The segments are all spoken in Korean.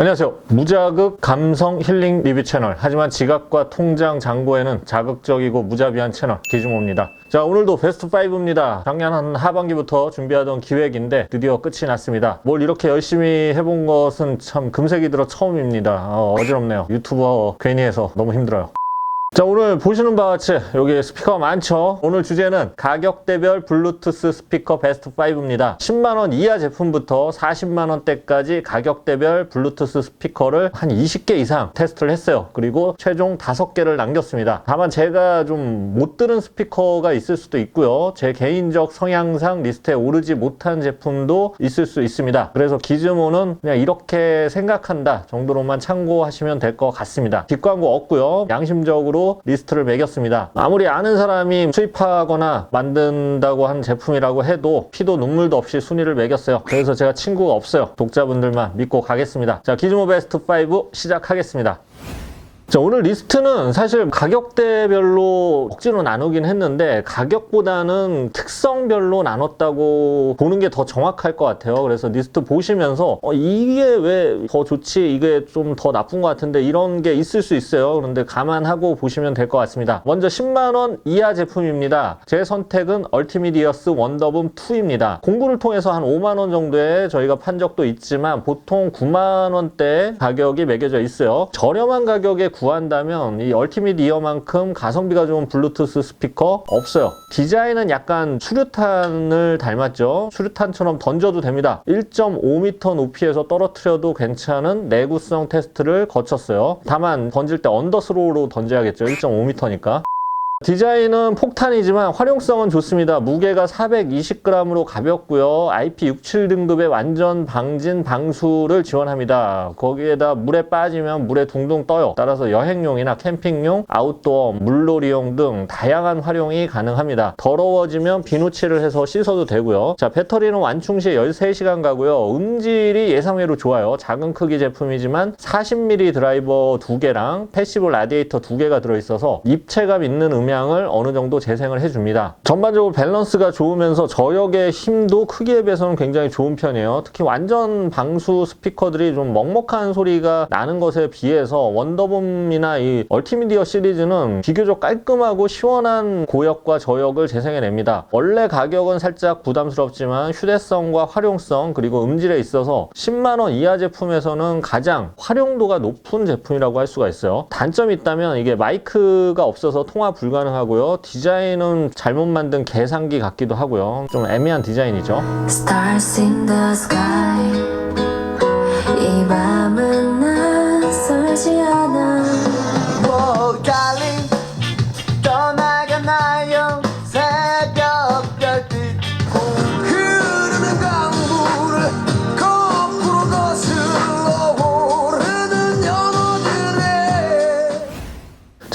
안녕하세요. 무자극 감성 힐링 리뷰 채널. 하지만 지갑과 통장 잔고에는 자극적이고 무자비한 채널 기중호입니다. 자, 오늘도 베스트 5입니다. 작년 한 하반기부터 준비하던 기획인데 드디어 끝이 났습니다. 뭘 이렇게 열심히 해본 것은 참 금세기 들어 처음입니다. 어, 어지럽네요. 유튜버 괜히 해서 너무 힘들어요. 자 오늘 보시는 바와 같이 여기 스피커가 많죠? 오늘 주제는 가격대별 블루투스 스피커 베스트 5입니다. 10만원 이하 제품부터 40만원대까지 가격대별 블루투스 스피커를 한 20개 이상 테스트를 했어요. 그리고 최종 5개를 남겼습니다. 다만 제가 좀 못 들은 스피커가 있을 수도 있고요. 제 개인적 성향상 리스트에 오르지 못한 제품도 있을 수 있습니다. 그래서 기즈모는 그냥 이렇게 생각한다 정도로만 참고하시면 될 것 같습니다. 뒷광고 없고요. 양심적으로 리스트를 매겼습니다. 아무리 아는 사람이 수입하거나 만든다고 한 제품이라고 해도 피도 눈물도 없이 순위를 매겼어요. 그래서 제가 친구가 없어요. 독자분들만 믿고 가겠습니다. 자, 기즈모 베스트 5 시작하겠습니다. 자, 오늘 리스트는 사실 가격대별로 억지로 나누긴 했는데 가격보다는 특성별로 나눴다고 보는 게 더 정확할 것 같아요. 그래서 리스트 보시면서 어, 이게 왜 더 좋지? 이게 좀 더 나쁜 것 같은데 이런 게 있을 수 있어요. 그런데 감안하고 보시면 될 것 같습니다. 먼저 10만 원 이하 제품입니다. 제 선택은 얼티미디어스 원더붐 2입니다. 공구를 통해서 한 5만 원 정도에 저희가 판 적도 있지만 보통 9만 원대 가격이 매겨져 있어요. 저렴한 가격에 구한다면 이 얼티밋 이어만큼 가성비가 좋은 블루투스 스피커 없어요. 디자인은 약간 수류탄을 닮았죠. 수류탄처럼 던져도 됩니다. 1.5m 높이에서 떨어뜨려도 괜찮은 내구성 테스트를 거쳤어요. 다만 던질 때 언더스로우로 던져야겠죠. 1.5m니까. 디자인은 폭탄이지만 활용성은 좋습니다. 무게가 420g으로 가볍고요. IP67 등급의 완전 방진 방수를 지원합니다. 거기에다 물에 빠지면 물에 둥둥 떠요. 따라서 여행용이나 캠핑용, 아웃도어, 물놀이용 등 다양한 활용이 가능합니다. 더러워지면 비누칠을 해서 씻어도 되고요. 자, 배터리는 완충 시 13시간 가고요. 음질이 예상외로 좋아요. 작은 크기 제품이지만 40mm 드라이버 2개랑 패시브 라디에이터 2개가 들어있어서 입체감 있는 음 음향을 어느 정도 재생을 해줍니다. 전반적으로 밸런스가 좋으면서 저역의 힘도 크기에 비해서는 굉장히 좋은 편이에요. 특히 완전 방수 스피커들이 좀 먹먹한 소리가 나는 것에 비해서 원더붐이나 이 얼티미디어 시리즈는 비교적 깔끔하고 시원한 고역과 저역을 재생해냅니다. 원래 가격은 살짝 부담스럽지만 휴대성과 활용성 그리고 음질에 있어서 10만원 이하 제품에서는 가장 활용도가 높은 제품이라고 할 수가 있어요. 단점이 있다면 이게 마이크가 없어서 통화 불가 불가능하고요. 디자인은 잘못 만든 계산기 같기도 하고요. 좀 애매한 디자인이죠.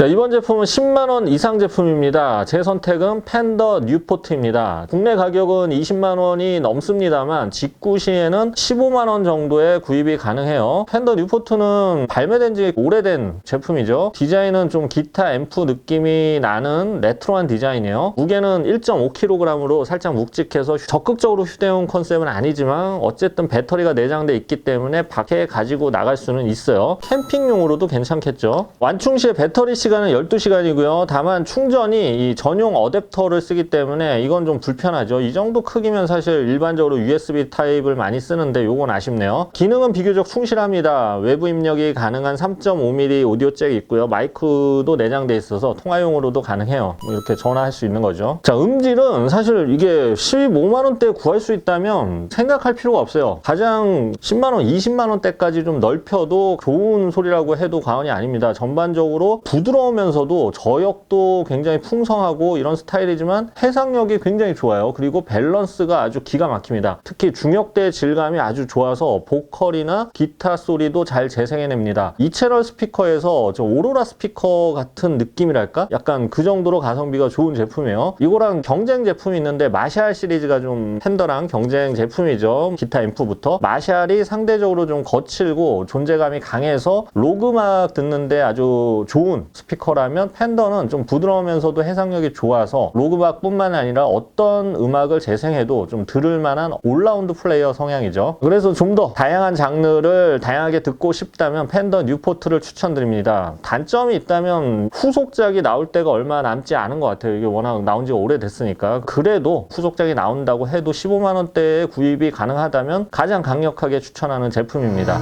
자, 이번 제품은 10만원 이상 제품입니다. 제 선택은 팬더 뉴포트입니다. 국내 가격은 20만원이 넘습니다만, 직구 시에는 15만원 정도에 구입이 가능해요. 팬더 뉴포트는 발매된 지 오래된 제품이죠. 디자인은 좀 기타 앰프 느낌이 나는 레트로한 디자인이에요. 무게는 1.5kg으로 살짝 묵직해서 적극적으로 휴대용 컨셉은 아니지만, 어쨌든 배터리가 내장돼 있기 때문에 밖에 가지고 나갈 수는 있어요. 캠핑용으로도 괜찮겠죠. 완충 시에 배터리 시간 은 12시간이고요. 다만 충전이 이 전용 어댑터를 쓰기 때문에 이건 좀 불편하죠. 이 정도 크기면 사실 일반적으로 USB 타입을 많이 쓰는데 요건 아쉽네요. 기능은 비교적 충실합니다. 외부 입력이 가능한 3.5mm 오디오 잭이 있고요. 마이크도 내장돼 있어서 통화용으로도 가능해요. 뭐 이렇게 전화할 수 있는 거죠. 자, 음질은 사실 이게 15만 원대 구할 수 있다면 생각할 필요가 없어요. 가장 10만 원, 20만 원대까지 좀 넓혀도 좋은 소리라고 해도 과언이 아닙니다. 전반적으로 부드러 우면서도 저역도 굉장히 풍성하고 이런 스타일이지만 해상력이 굉장히 좋아요. 그리고 밸런스가 아주 기가 막힙니다. 특히 중역대 질감이 아주 좋아서 보컬이나 기타 소리도 잘 재생해냅니다. 이 채널 스피커에서 저 오로라 스피커 같은 느낌이랄까? 약간 그 정도로 가성비가 좋은 제품이에요. 이거랑 경쟁 제품이 있는데 마샬 시리즈가 좀 팬더랑 경쟁 제품이죠. 기타 앰프부터. 마샬이 상대적으로 좀 거칠고 존재감이 강해서 로그막 듣는데 아주 좋은 스피커 스피커라면 팬더는 좀 부드러우면서도 해상력이 좋아서 로그박뿐만 아니라 어떤 음악을 재생해도 좀 들을 만한 올라운드 플레이어 성향이죠. 그래서 좀 더 다양한 장르를 다양하게 듣고 싶다면 팬더 뉴포트를 추천드립니다. 단점이 있다면 후속작이 나올 때가 얼마 남지 않은 것 같아요. 이게 워낙 나온 지가 오래됐으니까. 그래도 후속작이 나온다고 해도 15만 원대에 구입이 가능하다면 가장 강력하게 추천하는 제품입니다.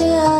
Yeah.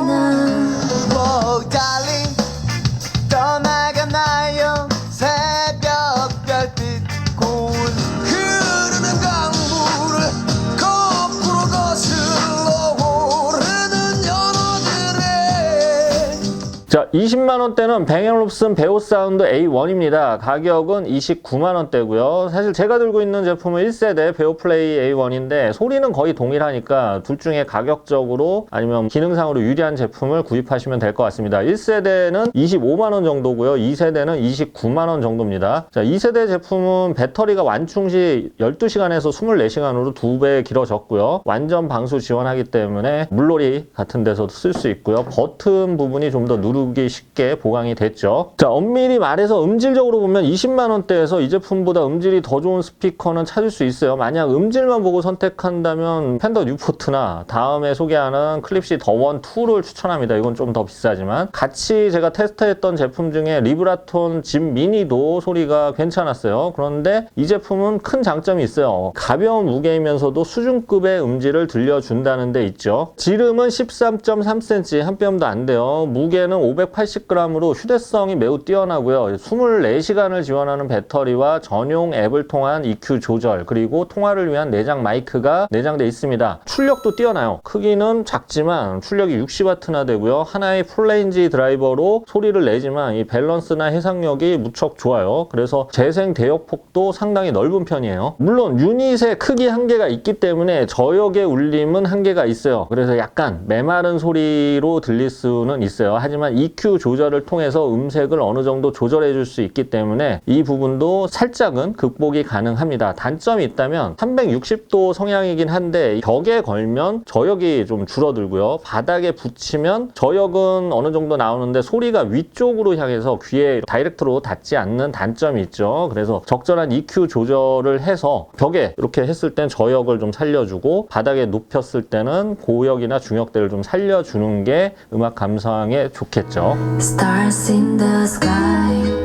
20만 원대는 뱅앤롭슨 베오 사운드 A1입니다. 가격은 29만 원대고요. 사실 제가 들고 있는 제품은 1세대 베오 플레이 A1인데 소리는 거의 동일하니까 둘 중에 가격적으로 아니면 기능상으로 유리한 제품을 구입하시면 될 것 같습니다. 1세대는 25만 원 정도고요. 2세대는 29만 원 정도입니다. 자, 2세대 제품은 배터리가 완충 시 12시간에서 24시간으로 2배 길어졌고요. 완전 방수 지원하기 때문에 물놀이 같은 데서도 쓸 수 있고요. 버튼 부분이 좀 더 누르기 쉽게 보강이 됐죠. 자, 엄밀히 말해서 음질적으로 보면 20만 원대에서 이 제품보다 음질이 더 좋은 스피커는 찾을 수 있어요. 만약 음질만 보고 선택한다면 팬더 뉴포트나 다음에 소개하는 클립시 더원 2를 추천합니다. 이건 좀 더 비싸지만 같이 제가 테스트했던 제품 중에 리브라톤 집 미니도 소리가 괜찮았어요. 그런데 이 제품은 큰 장점이 있어요. 가벼운 무게이면서도 수준급의 음질을 들려준다는 데 있죠. 지름은 13.3cm 한 뼘도 안 돼요. 무게는 580g으로 휴대성이 매우 뛰어나고요. 24시간을 지원하는 배터리와 전용 앱을 통한 EQ 조절 그리고 통화를 위한 내장 마이크가 내장돼 있습니다. 출력도 뛰어나요. 크기는 작지만 출력이 60W나 되고요. 하나의 풀레인지 드라이버로 소리를 내지만 이 밸런스나 해상력이 무척 좋아요. 그래서 재생 대역폭도 상당히 넓은 편이에요. 물론 유닛의 크기 한계가 있기 때문에 저역의 울림은 한계가 있어요. 그래서 약간 메마른 소리로 들릴 수는 있어요. 하지만 EQ 조절을 통해서 음색을 어느 정도 조절해 줄 수 있기 때문에 이 부분도 살짝은 극복이 가능합니다. 단점이 있다면 360도 성향이긴 한데 벽에 걸면 저역이 좀 줄어들고요. 바닥에 붙이면 저역은 어느 정도 나오는데 소리가 위쪽으로 향해서 귀에 다이렉트로 닿지 않는 단점이 있죠. 그래서 적절한 EQ 조절을 해서 벽에 이렇게 했을 땐 저역을 좀 살려주고 바닥에 눕혔을 때는 고역이나 중역대를 좀 살려주는 게 음악 감상에 좋겠죠. Stars in the sky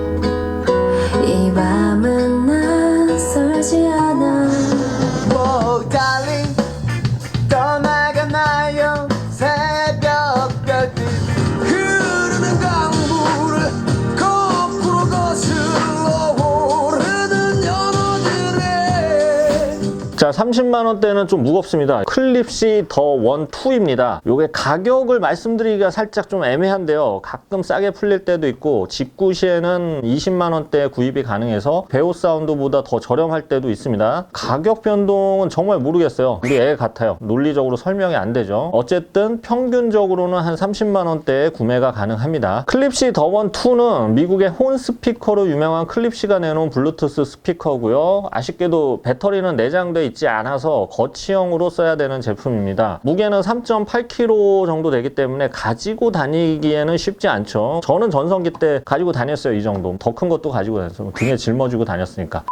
자, 30만 원대는 좀 무겁습니다. 클립시 더원 2입니다. 요게 가격을 말씀드리기가 살짝 좀 애매한데요. 가끔 싸게 풀릴 때도 있고 직구 시에는 20만 원대 구입이 가능해서 베오 사운드보다 더 저렴할 때도 있습니다. 가격 변동은 정말 모르겠어요. 우리 애 같아요. 논리적으로 설명이 안 되죠. 어쨌든 평균적으로는 한 30만 원대에 구매가 가능합니다. 클립시 더원 2는 미국의 혼 스피커로 유명한 클립시가 내놓은 블루투스 스피커고요. 아쉽게도 배터리는 내장돼 있지 않아서 거치형으로 써야 되는 제품입니다. 무게는 3.8kg 정도 되기 때문에 가지고 다니기에는 쉽지 않죠. 저는 전성기 때 가지고 다녔어요, 이 정도. 더 큰 것도 가지고 다녔어요. 등에 짊어지고 다녔으니까.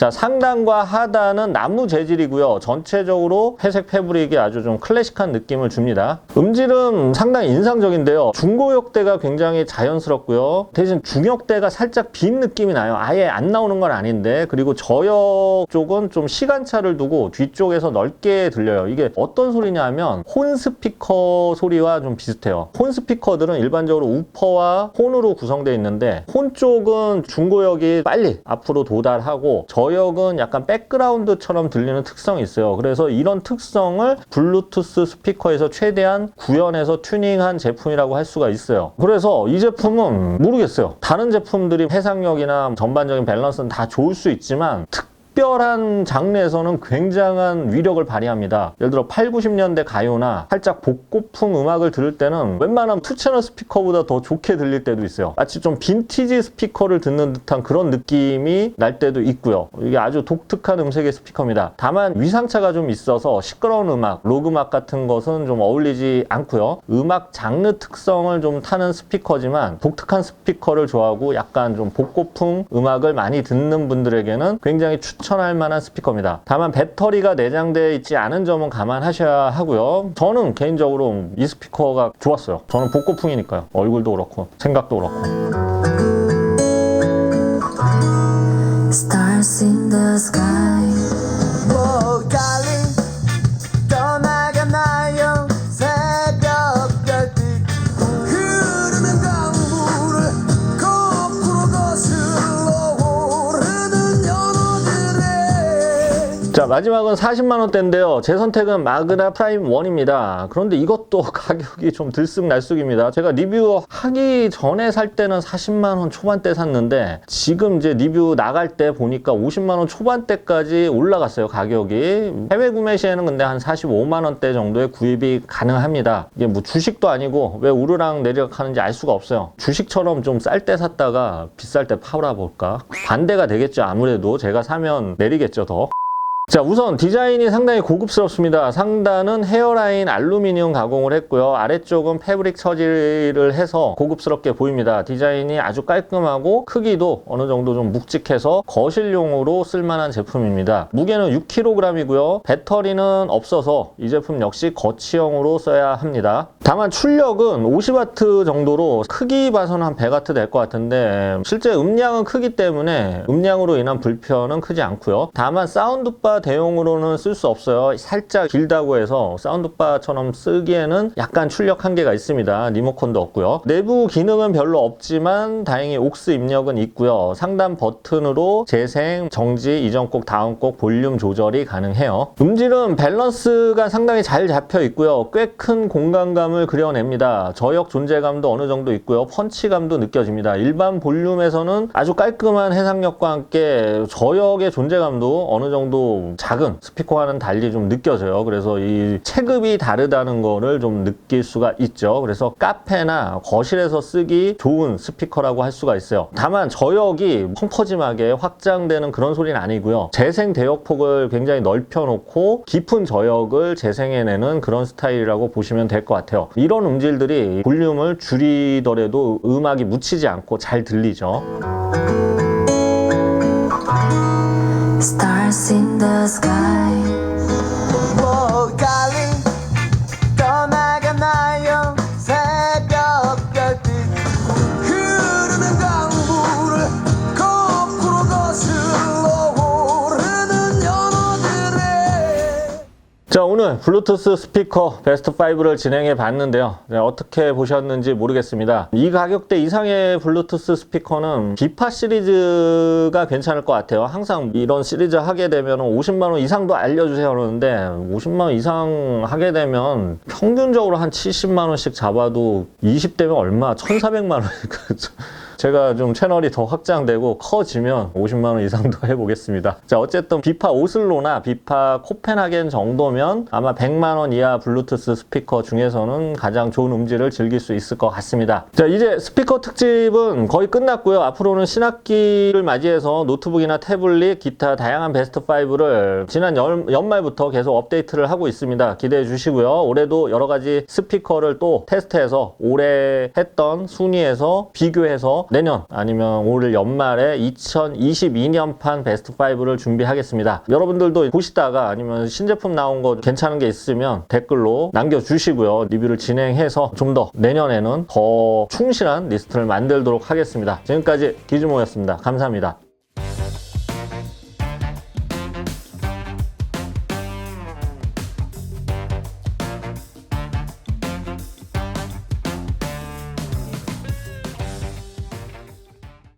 자, 상단과 하단은 나무 재질이고요. 전체적으로 회색 패브릭이 아주 좀 클래식한 느낌을 줍니다. 음질은 상당히 인상적인데요. 중고역대가 굉장히 자연스럽고요. 대신 중역대가 살짝 빈 느낌이 나요. 아예 안 나오는 건 아닌데. 그리고 저역 쪽은 좀 시간차를 두고 뒤쪽에서 넓게 들려요. 이게 어떤 소리냐면 혼 스피커 소리와 좀 비슷해요. 혼 스피커들은 일반적으로 우퍼와 혼으로 구성되어 있는데 혼 쪽은 중고역이 빨리 앞으로 도달하고 저 역은 약간 백그라운드처럼 들리는 특성이 있어요. 그래서 이런 특성을 블루투스 스피커에서 최대한 구현해서 튜닝한 제품이라고 할 수가 있어요. 그래서 이 제품은 모르겠어요. 다른 제품들이 해상력이나 전반적인 밸런스는 다 좋을 수 있지만 특 특별한 장르에서는 굉장한 위력을 발휘합니다. 예를 들어 8, 90년대 가요나 살짝 복고풍 음악을 들을 때는 웬만하면 투채널 스피커보다 더 좋게 들릴 때도 있어요. 마치 좀 빈티지 스피커를 듣는 듯한 그런 느낌이 날 때도 있고요. 이게 아주 독특한 음색의 스피커입니다. 다만 위상차가 좀 있어서 시끄러운 음악, 록 음악 같은 것은 좀 어울리지 않고요. 음악 장르 특성을 좀 타는 스피커지만 독특한 스피커를 좋아하고 약간 좀 복고풍 음악을 많이 듣는 분들에게는 굉장히 추천 할 만한 스피커입니다. 다만 배터리가 내장되어 있지 않은 점은 감안하셔야 하고요. 저는 개인적으로 이 스피커가 좋았어요. 저는 복고풍이니까요. 얼굴도 그렇고 생각도 그렇고. 마지막은 40만 원대인데요. 제 선택은 마그나 프라임 1입니다. 그런데 이것도 가격이 좀 들쑥날쑥입니다. 제가 리뷰 하기 전에 살 때는 40만 원 초반대 샀는데 지금 이제 리뷰 나갈 때 보니까 50만 원 초반대까지 올라갔어요 가격이. 해외 구매 시에는 근데 한 45만 원대 정도의 구입이 가능합니다. 이게 뭐 주식도 아니고 왜 우르랑 내리락 하는지 알 수가 없어요. 주식처럼 좀 쌀 때 샀다가 비쌀 때 팔아 볼까? 반대가 되겠죠 아무래도. 제가 사면 내리겠죠 더 자 우선 디자인이 상당히 고급스럽습니다. 상단은 헤어라인 알루미늄 가공을 했고요. 아래쪽은 패브릭 처리를 해서 고급스럽게 보입니다. 디자인이 아주 깔끔하고 크기도 어느 정도 좀 묵직해서 거실용으로 쓸만한 제품입니다. 무게는 6kg이고요. 배터리는 없어서 이 제품 역시 거치형으로 써야 합니다. 다만 출력은 50W 정도로 크기 봐서는 한 100W 될 것 같은데 실제 음량은 크기 때문에 음량으로 인한 불편은 크지 않고요. 다만 사운드바 대용으로는 쓸 수 없어요. 살짝 길다고 해서 사운드바처럼 쓰기에는 약간 출력 한계가 있습니다. 리모컨도 없고요. 내부 기능은 별로 없지만 다행히 옥스 입력은 있고요. 상단 버튼으로 재생, 정지, 이전 곡, 다음 곡 볼륨 조절이 가능해요. 음질은 밸런스가 상당히 잘 잡혀 있고요. 꽤 큰 공간감을 그려냅니다. 저역 존재감도 어느 정도 있고요. 펀치감도 느껴집니다. 일반 볼륨에서는 아주 깔끔한 해상력과 함께 저역의 존재감도 어느 정도 작은 스피커와는 달리 좀 느껴져요. 그래서 이 체급이 다르다는 거를 좀 느낄 수가 있죠. 그래서 카페나 거실에서 쓰기 좋은 스피커라고 할 수가 있어요. 다만 저역이 펑퍼짐하게 확장되는 그런 소리는 아니고요. 재생 대역 폭을 굉장히 넓혀 놓고 깊은 저역을 재생해내는 그런 스타일이라고 보시면 될 것 같아요. 이런 음질들이 볼륨을 줄이더라도 음악이 묻히지 않고 잘 들리죠 Stars in the sky 오늘 블루투스 스피커 베스트 5를 진행해 봤는데요. 네, 어떻게 보셨는지 모르겠습니다. 이 가격대 이상의 블루투스 스피커는 비파 시리즈가 괜찮을 것 같아요. 항상 이런 시리즈 하게 되면 50만 원 이상도 알려주세요 그러는데 50만 원 이상 하게 되면 평균적으로 한 70만 원씩 잡아도 20대면 얼마? 1400만원이니까 제가 좀 채널이 더 확장되고 커지면 50만 원 이상도 해보겠습니다. 자 어쨌든 비파 오슬로나 비파 코펜하겐 정도면 아마 100만 원 이하 블루투스 스피커 중에서는 가장 좋은 음질을 즐길 수 있을 것 같습니다. 자 이제 스피커 특집은 거의 끝났고요. 앞으로는 신학기를 맞이해서 노트북이나 태블릿, 기타 다양한 베스트 5를 지난 연, 연말부터 계속 업데이트를 하고 있습니다. 기대해 주시고요. 올해도 여러 가지 스피커를 또 테스트해서 올해 했던 순위에서 비교해서 내년 아니면 올 연말에 2022년판 베스트 5를 준비하겠습니다. 여러분들도 보시다가 아니면 신제품 나온 거 괜찮은 게 있으면 댓글로 남겨주시고요. 리뷰를 진행해서 좀 더 내년에는 더 충실한 리스트를 만들도록 하겠습니다. 지금까지 기즈모였습니다. 감사합니다.